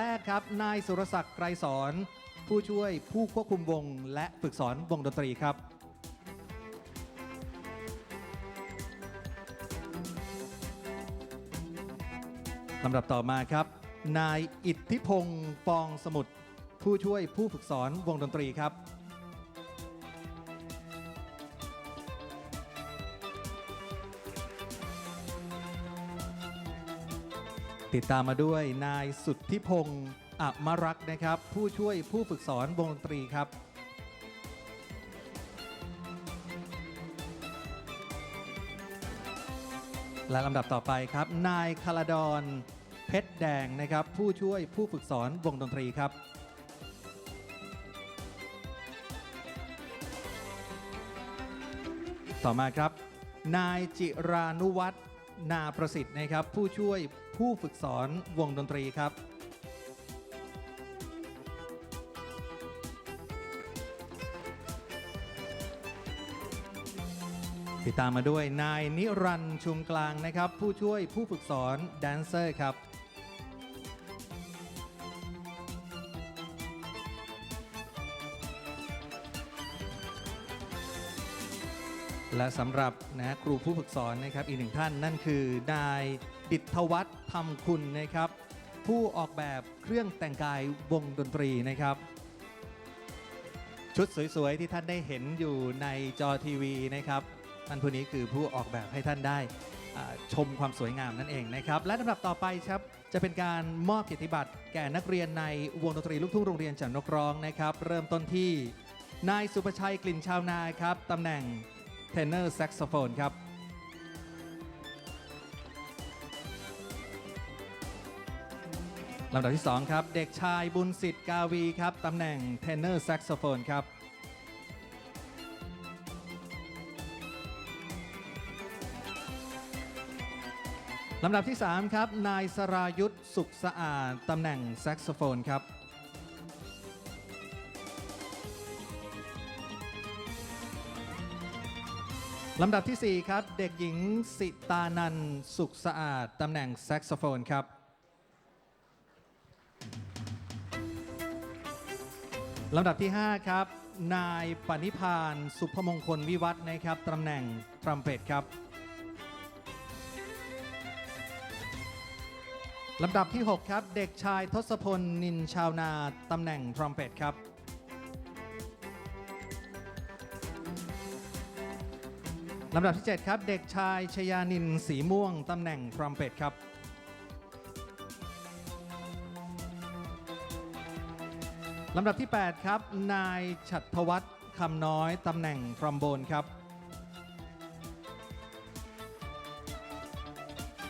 แรกครับ นายสุรศักดิ์ไกรสอน ผู้ช่วยผู้ควบคุมวง และฝึกสอนวงดนตรีครับ ลำดับต่อมาครับ นายอิทธิพงศ์ฟองสมุทรผู้ช่วยผู้ฝึกสอนวงดนตรีครับ ติดตามมาด้วยนายสุทธิพงศ์อมรักษ์นะครับ ผู้ช่วยผู้ฝึกสอนวงดนตรีครับ และลำดับต่อไปครับ นายคาราดอนเพชรแดงนะครับ ผู้ช่วยผู้ฝึกสอนวงดนตรีครับต่อมาครับ นายจิรานุวัฒน์นาประสิทธิ์นะครับ ผู้ช่วย ผู้ฝึกสอนวงดนตรีครับ ติดตามมาด้วยนายนิรันต์ชุมกลางนะครับ ผู้ช่วยผู้ฝึกสอนแดนเซอร์ครับและสำหรับนะครูผู้ฝึกสอนนะครับอีกหนึ่งท่านนั่นคือนาย ดิษฐวัฒน์ธรรมคุณนะครับ ผู้ออกแบบเครื่องแต่งกายวงดนตรีนะครับ ชุดสวยๆ ที่ท่านได้เห็นอยู่ในจอทีวีนะครับท่านผู้นี้คือผู้ออกแบบให้ท่านได้ชมความสวยงามนั่นเองนะครับ และลำดับต่อไปครับจะเป็นการมอบเกียรติบัตรแก่นักเรียนในวงดนตรีลูกทุ่งโรงเรียนจันนกร้องนะครับ เริ่มต้นที่นายสุประชัยกลิ่นชาวนาครับตำแหน่งเทนเนอร์แซกโซโฟนครับ ลำดับที่ 2 ครับ เด็กชายบุญสิทธิ์กาวีครับตำแหน่งเทนเนอร์แซกโซโฟนครับลำดับที่ 3 ครับ นายสรายุทธสุขสะอาดตำแหน่งแซกโซโฟนครับลำดับทีสี่4 ครับ เด็กหญิงสิตานันสุขสะอาดตำแหน่งแซกโซโฟนครับ ลำดับที่ 5 ครับ นายปณิพาน สุภมงคลวิวัฒน์นะครับตำแหน่งทรัมเป็ตครับลำดับที่ 6 ครับ เด็กชายทศพลนินชาวนาตำแหน่งทรัมเป็ตครับลำดับที่ 7 ครับ เด็กชายชยานินสีม่วงตำแหน่งทรัมเป็ตครับ ลำดับที่ 8 ครับ นายฉัตรวัฒน์คำน้อย ตำแหน่งทรอมโบนครับ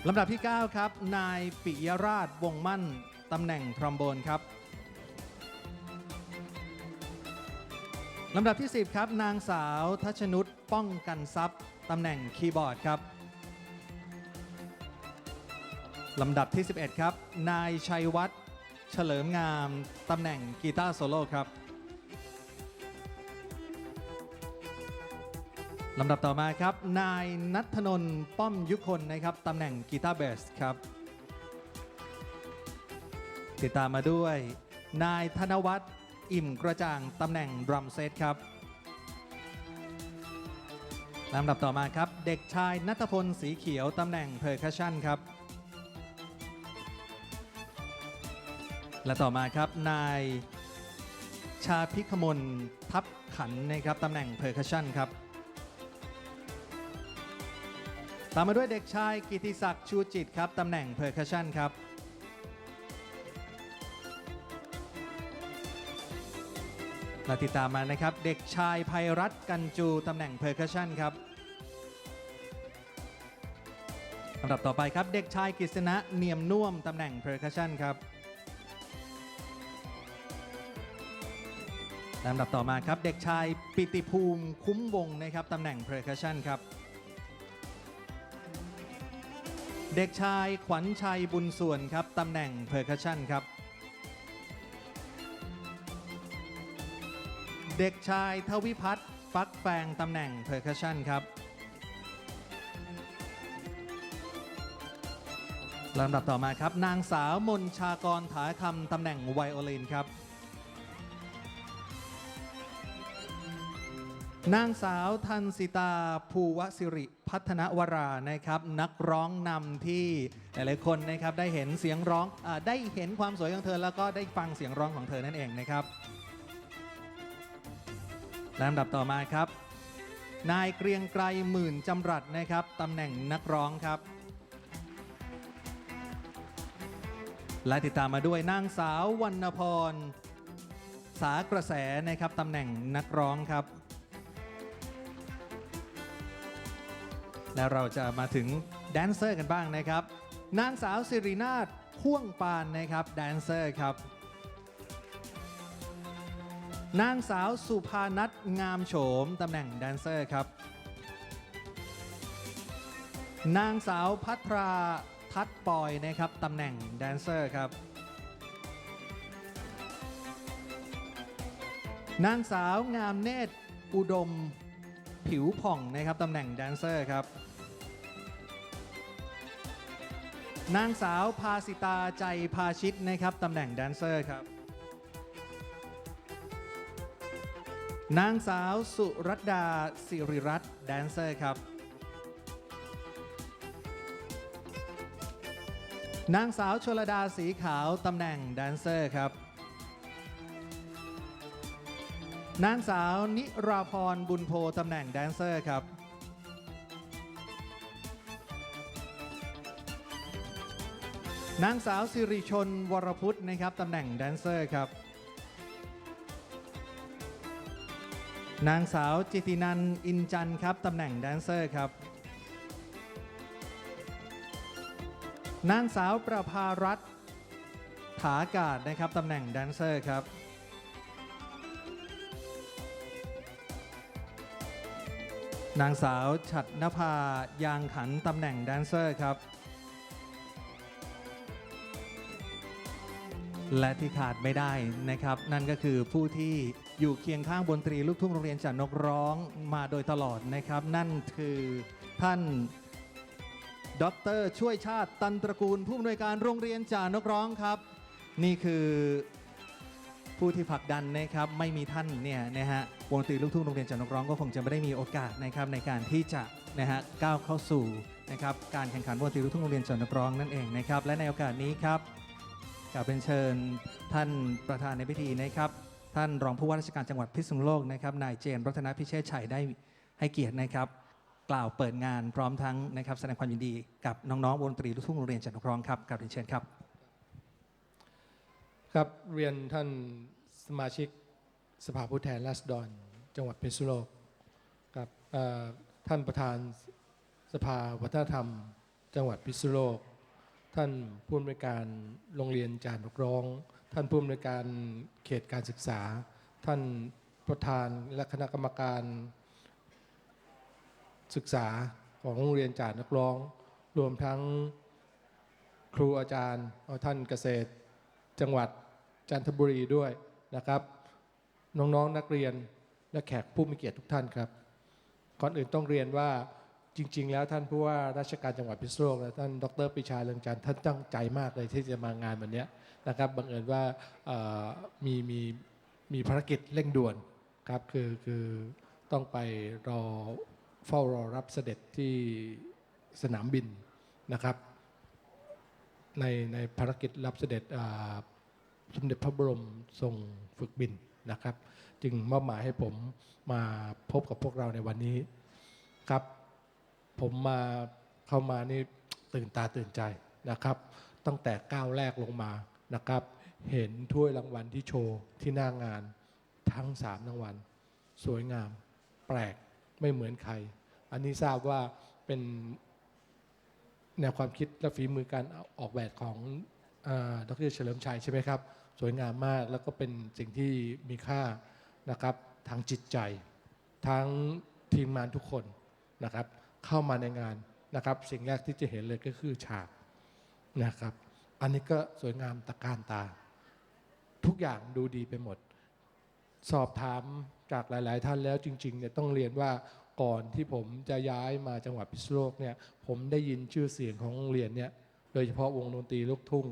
ลำดับที่ 9 ครับ นายปิยราชวงมั่น ตำแหน่งทรอมโบนครับ ลำดับที่ 10 ครับ นางสาวทัชนุชป้องกันทรัพย์ ตำแหน่งคีย์บอร์ดครับ ลำดับที่ 11 ครับ นายชัยวัฒน์ เฉลิมงามตำแหน่งกีตาร์โซโล่ครับลำดับต่อมาครับ นายนัทนนท์ป้อมยุคนนะครับตำแหน่งกีตาร์เบสครับ ติดตามมาด้วย นายธนวัฒน์อิ่มกระจ่างตำแหน่งดรัมเซตครับลำดับต่อมาครับ เด็กชายนัทพลสีเขียวตำแหน่งเพอร์คัชชันครับ และต่อมาครับนายชาพิคมลทับขันนะครับตำแหน่งเพอร์คัชชันครับ ตามมาด้วยเด็กชายกิติศักดิ์ชูจิตครับตำแหน่งเพอร์คัชชันครับและติดตามมานะครับ เด็กชายภัยรัตน์กันจูตำแหน่งเพอร์คัชชันครับลำดับต่อไปครับ เด็กชายกฤษณะเนียมน่วมตำแหน่งเพอร์คัชชันครับ ลำดับต่อมาครับ เด็กชายปิติภูมิคุ้มวงนะครับตำแหน่ง percussion ครับ เด็กชายขวัญชัยบุญส่วนครับตำแหน่ง percussion ครับ เด็กชายทวิพัฒน์ฟักแฟงตำแหน่ง percussion ครับลำดับต่อมาครับ นางสาวมนชากรถาคำตำแหน่งไวโอลินครับ นางสาวทันสิตาภูวสิริพัฒนวรานะครับ นักร้องนำที่หลายๆคนนะครับได้เห็นเสียงร้องอาได้เห็นความสวยของเธอ แล้วก็ได้ฟังเสียงร้องของเธอนั่นเองนะครับลำดับต่อมาครับ นายเกรียงไกรหมื่นจำรัดนะครับตำแหน่งนักร้องครับ และติดตามมาด้วยนางสาววรรณพร สากระแสนะครับตำแหน่งนักร้องครับ แล้วเราจะมาถึงแดนเซอร์กันบ้างนะครับ นางสาวสิรินาถพ่วงปานนะครับแดนเซอร์ครับนางสาวสุภานัทงามโฉมตำแหน่งแดนเซอร์ครับ นางสาวพัทราทัดปอยนะครับตำแหน่งแดนเซอร์ครับ นางสาวงามเนตรอุดม ผิวผ่องนะครับตำแหน่งแดนเซอร์ครับ นางสาวพาสิตาใจพาชิตนะครับตำแหน่งแดนเซอร์ครับ นางสาวสุรัตดาสิริรัตน์แดนเซอร์ครับ นางสาวชลดาสีขาวตำแหน่งแดนเซอร์ครับ นางสาวนิราพรบุญโพตำแหน่งแดนเซอร์ครับนางสาวสิริชนวรพุทธนะครับตำแหน่งแดนเซอร์ครับ นางสาวจิตินันอินจันครับตำแหน่งแดนเซอร์ครับ นางสาวประภารัตน์ถากาศนะครับตำแหน่งแดนเซอร์ครับ นางสาวฉัดนภายางขันตำแหน่งแดนเซอร์ครับ และที่ขาดไม่ได้นะครับ นั่นก็คือผู้ที่อยู่เคียงข้างบนตรีลูกทุ่งโรงเรียนจันนกร้องมาโดยตลอดนะครับ นั่นคือท่านดรช่วยชาติตันตระกูลผู้อำนวยการโรงเรียนจ่านกร้องครับ นี่คือ ผู้ที่ผลักดันนะครับไม่มีท่านเนี่ยนะฮะวงดนตรีลูกทุ่งโรงเรียนจ่านกร้องก็คงจะไม่ได้มีโอกาสนะครับในการที่จะนะฮะก้าวเข้าสู่นะครับการแข่งขันวงดนตรีลูกทุ่งโรงเรียนจ่านกร้องนั่นเองนะครับและในโอกาสนี้ครับกราบเป็นเชิญท่านประธานในพิธีนะครับ ท่านรองผู้ว่าราชการจังหวัดพิษณุโลกนะครับนายเจนรัตนพิเชษชัยได้ให้เกียรตินะครับ กล่าวเปิดงานพร้อมทั้งนะครับแสดงความยินดีกับน้องๆวงดนตรีลูกทุ่งโรงเรียนจันทครองครับกราบเรียนเชิญครับ ครับเรียนท่านสมาชิกสภาผู้แทนราษฎร จังหวัดเพิษณุโลกครับท่านประธานสภาวัฒนธรรม จังหวัดพิษณุโลก ท่านผู้อำนวยการโรงเรียนจานนกร้อง ท่านผู้อำนวยการเขตการศึกษา ท่านประธานและคณะกรรมการศึกษาของโรงเรียนจานนักร้อง รวมทั้งครูอาจารย์ท่านเกษตรจังหวัด จันทบุรีด้วยนะครับ น้องๆนักเรียนและแขกผู้มีเกียรติทุกท่านครับ ก่อนอื่นต้องเรียนว่าจริง ๆ แล้วท่านผู้ว่าราชการจังหวัดพิษณุโลกและท่านดรปรีชาเลืองจันทร์ท่านตั้งใจมากเลยที่จะมางานวันนี้นะครับบังเอิญว่ามีมีมีภารกิจเร่งด่วนครับคือคือต้องไปรอเฝ้ารอรับเสด็จที่สนามบินนะครับ ในในภารกิจรับเสด็จ สมเด็จพระบรมทรงฝึกบินนะครับ จึงมอบหมายให้ผมมาพบกับพวกเราในวันนี้ครับ ผมมาเข้ามานี่ตื่นตาตื่นใจนะครับ ตั้งแต่ก้าวแรกลงมานะครับ เห็นถ้วยรางวัลที่โชว์ที่หน้างานทั้งสามรางวัล สวยงาม แปลกไม่เหมือนใคร อันนี้ทราบว่าเป็นแนวความคิดและฝีมือการออกแบบของอดรเฉลิมชัยใช่ไหมครับ วยงามมาก แล้วก็เป็นสิ่งที่มีค่านะครับทางจิตใจ ทั้งทีมงานทุกคนนะครับ เข้ามาในงานนะครับ สิ่งแรกที่จะเห็นเลยก็คือฉากนะครับ อันนี้ก็สวยงามตะการตา ทุกอย่างดูดีไปหมด สอบถามจากหลาย ๆ ท่านแล้วจริง ๆ เนี่ยต้องเรียนว่าก่อนที่ผมจะย้ายมาจังหวัดพิษณุโลกเนี่ยผมได้ยินชื่อเสียงของโรงเรียนเนี่ยโดยเฉพาะวงดนตรีลูกทุ่ง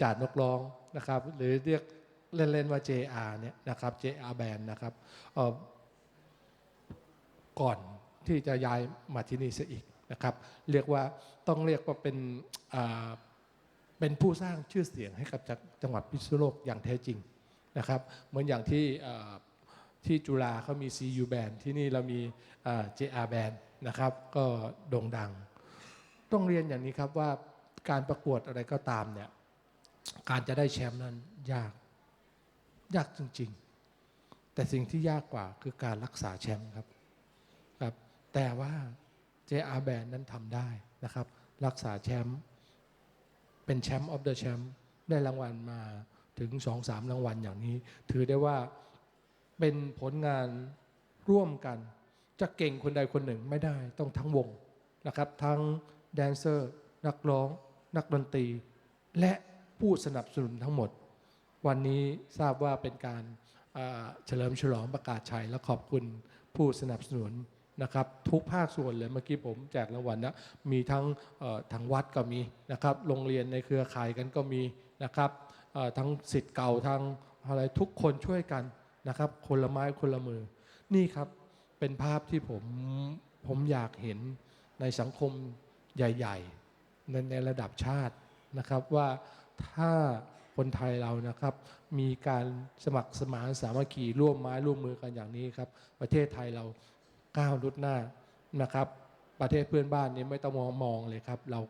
จาดนกร้องนะครับ หรือเรียกเล่นๆว่า JR เนี่ยนะครับ JR Band นะครับก่อนที่จะย้ายมาที่นี่ซะอีกนะครับ เรียกว่าต้องเรียกว่าเป็นเป็นผู้สร้างชื่อเสียงให้กับจังจงหวัดพิษณุโลกอย่างแท้จริงนะครับ เหมือนอย่างที่ที่จุฬาเขามี CU Band ที่นี่เรามีอ่า JR Band นะครับ ก็โด่งดัง ต้องเรียนอย่างนี้ครับว่าการประกวดอะไรก็ตามเนี่ย การจะได้แชมป์นั้นยาก ยากจริง ๆ แต่สิ่งที่ยากกว่าคือการรักษาแชมป์ครับครับ แต่ว่า JR Band นั้นทำได้นะครับ รักษาแชมป์เป็นแชมป์ออฟเดอะแชมป์ได้รางวัลมาถึง2-3รางวัลอย่างนี้ ถือได้ว่าเป็นผลงานร่วมกัน จะเก่งคนใดคนหนึ่งไม่ได้ต้องทั้งวงนะครับ ทั้งแดนเซอร์ นักร้อง นักดนตรี และ ผู้สนับสนุนทั้งหมด วันนี้ทราบว่าเป็นการเฉลิมฉลองประกาศชัยและขอบคุณผู้สนับสนุนนะครับทุกภาคส่วนเลยเมื่อกี้ผมแจกรางวัลนะมีทั้งทางวัดก็มีนะครับโรงเรียนในเครือข่ายกันก็มีนะครับทั้งสิทธิ์เก่าทั้งอะไรทุกคนช่วยกันนะครับ คนละไม้คนละมือ นี่ครับเป็นภาพที่ผมผมอยากเห็นในสังคมใหญ่ ๆ ในในระดับชาตินะครับว่า ถ้าคนไทยเรานะครับ มีการสมัครสมานสามัคคีร่วมไม้ร่วมมือกันอย่างนี้ครับ ประเทศไทยเราก้าวรุดหน้านะครับ ประเทศเพื่อนบ้านนี้ไม่ต้องมองมองเลยครับ เรา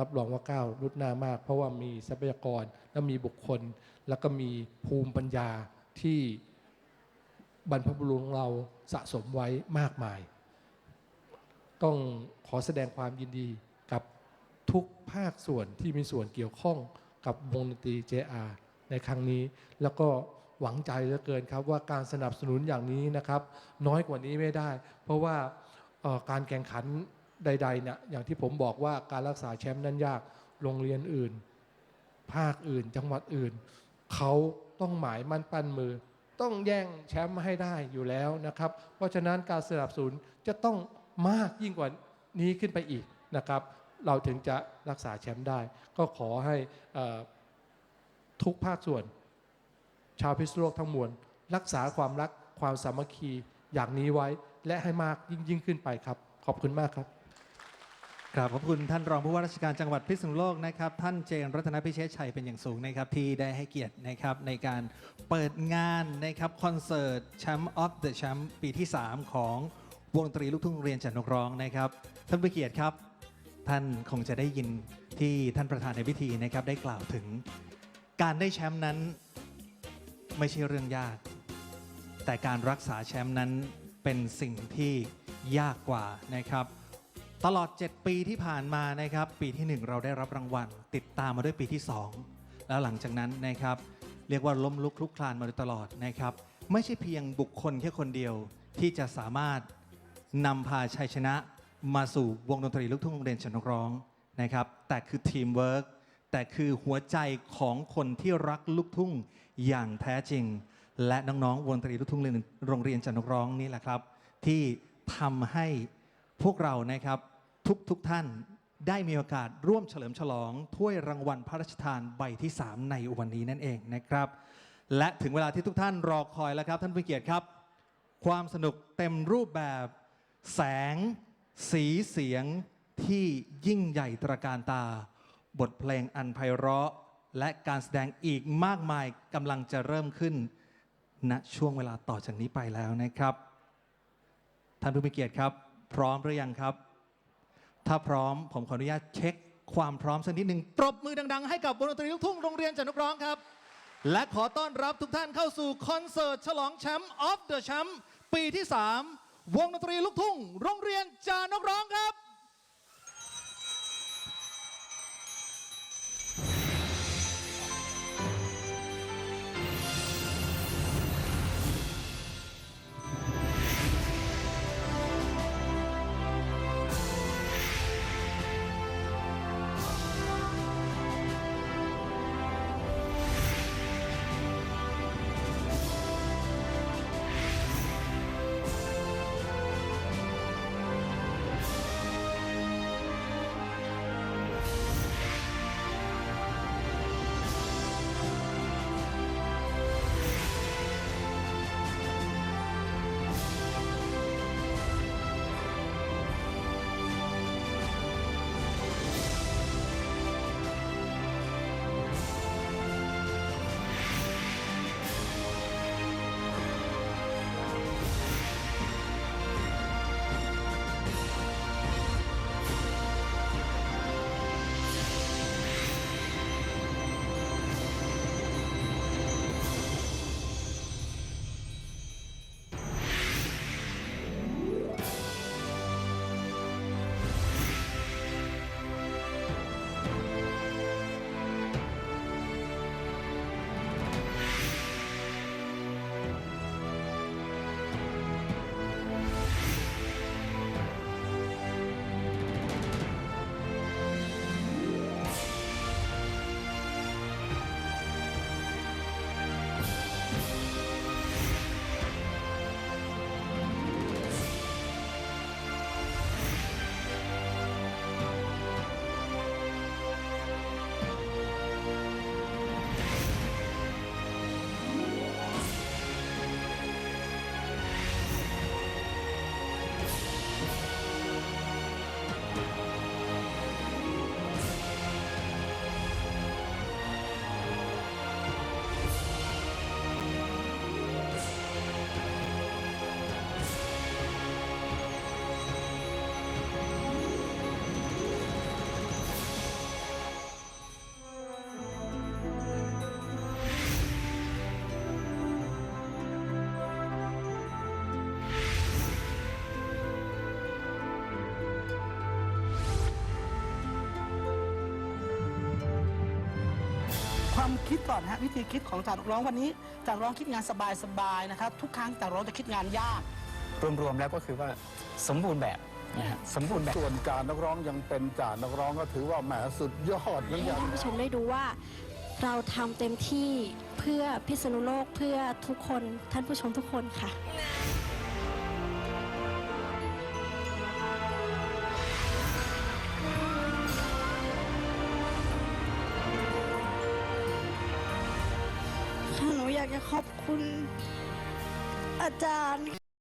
รับรองว่าก้าวรุดหน้ามาก เพราะว่ามีทรัพยากรและมีบุคคล แล้วก็มีภูมิปัญญาที่บรรพบุรุษของเราสะสมไว้มากมาย ต้องขอแสดงความยินดีกับทุกภาคส่วนที่มีส่วนเกี่ยวข้อง กับวงดนตรี JR ในครั้งนี้ แล้วก็หวังใจเหลือเกินครับว่าการสนับสนุนอย่างนี้นะครับ น้อยกว่านี้ไม่ได้ เพราะว่าการแข่งขันใดๆเนี่ยอย่างที่ผมบอกว่าการรักษาแชมป์นั้นยากโรงเรียนอื่น ภาคอื่น จังหวัดอื่น เขาต้องหมายมั่นปั้นมือ ต้องแย่งแชมป์ให้ได้อยู่แล้วนะครับ เพราะฉะนั้นการสนับสนุนจะต้องมากยิ่งกว่านี้ขึ้นไปอีกนะครับ เราถึงจะรักษาแชมป์ได้ ก็ขอให้ทุกภาคส่วน ชาวพิษณุโลกทั้งมวล รักษาความรักความสามัคคีอย่างนี้ไว้ และให้มากยิ่งยิ่งขึ้นไปครับ ขอบคุณมากครับกราบขอบคุณท่านรองผู้ว่าราชการจังหวัดพิษณุโลกนะครับท่านเจนรัตนพิเชษชัยเป็นอย่างสูงนะครับที่ได้ให้เกียรตินะครับในการเปิดงานนะครับคอนเสิร์ตแชมป์ออฟเดอะแชมป์ปีที่ 3 ของวงดนตรีลูกทุ่งเรียนจันทนกร้องนะครับท่านผู้เกียรติครับ ท่านคงจะได้ยินที่ท่านประธานในพิธีนะครับได้กล่าวถึง การได้แชมป์นั้นไม่ใช่เรื่องยาก แต่การรักษาแชมป์นั้นเป็นสิ่งที่ยากกว่านะครับ ตลอด 7 ปีที่ผ่านมานะครับ ปีที่ 1 เราได้รับรางวัล ติดตามมาด้วยปีที่ 2 แล้วหลังจากนั้นนะครับ เรียกว่าล้มลุกคลุกคลานมาโดยตลอดนะครับ ไม่ใช่เพียงบุคคลแค่คนเดียวที่จะสามารถนำพาชัยชนะ มาสู่วงดนตรีลูกทุ่งโรงเรียนชนกร้องนะครับ แต่คือทีมเวิร์กแต่คือหัวใจของคนที่รักลูกทุ่งอย่างแท้จริง และน้องๆวงดนตรีลูกทุ่งโรงเรียนจันนกร้องนี่แหละครับ ที่ทำให้พวกเรานะครับทุกทุกท่านได้มีโอกาสร่วมเฉลิมฉลองถ้วยรางวัลพระราชทานใบที่ 3 ในวันนี้นั่นเองนะครับ และถึงเวลาที่ทุกท่านรอคอยแล้วครับ ท่านผู้เกียรติครับ ความสนุกเต็มรูปแบบแสง สีเสียงที่ยิ่งใหญ่ตระการตา บทเพลงอันไพเราะ และการแสดงอีกมากมายกำลังจะเริ่มขึ้นณช่วงเวลาต่อจากนี้ไปแล้วนะครับ ท่านผู้มีเกียรติครับ พร้อมหรือยังครับ ถ้าพร้อมผมขออนุญาตเช็คความพร้อมสักนิดหนึ่งปรบมือดัง ๆ ให้กับวงดนตรีลูกทุ่งโรงเรียนจันทนกร้องครับ และขอต้อนรับทุกท่านเข้าสู่คอนเสิร์ตฉลองแชมป์ออฟเดอะแชมป์ปีที่ 3 วงดนตรีลูกทุ่งโรงเรียนจานกร้องครับ อนฮะวิธีคิดของอาจารย์นักร้องวันนี้อาจารย์นักร้องคิดงานสบายๆนะครับทุกครั้งอาจารย์นักร้องจะคิดงานยาก รวมๆแล้วก็คือว่าสมบูรณ์แบบนะฮะสมบูรณ์แบบ ส่วนจ่านักร้องยังเป็นจ่านักร้องก็ถือว่าแหมสุดยอดเหมือนให้กัน ท่านผู้ชมได้ดูว่า เราทำเต็มที่เพื่อพิษณุโลกเพื่อทุกคนท่านผู้ชมทุกคนค่ะค่ะหนูอยากจะ ขอบคุณอาจารย์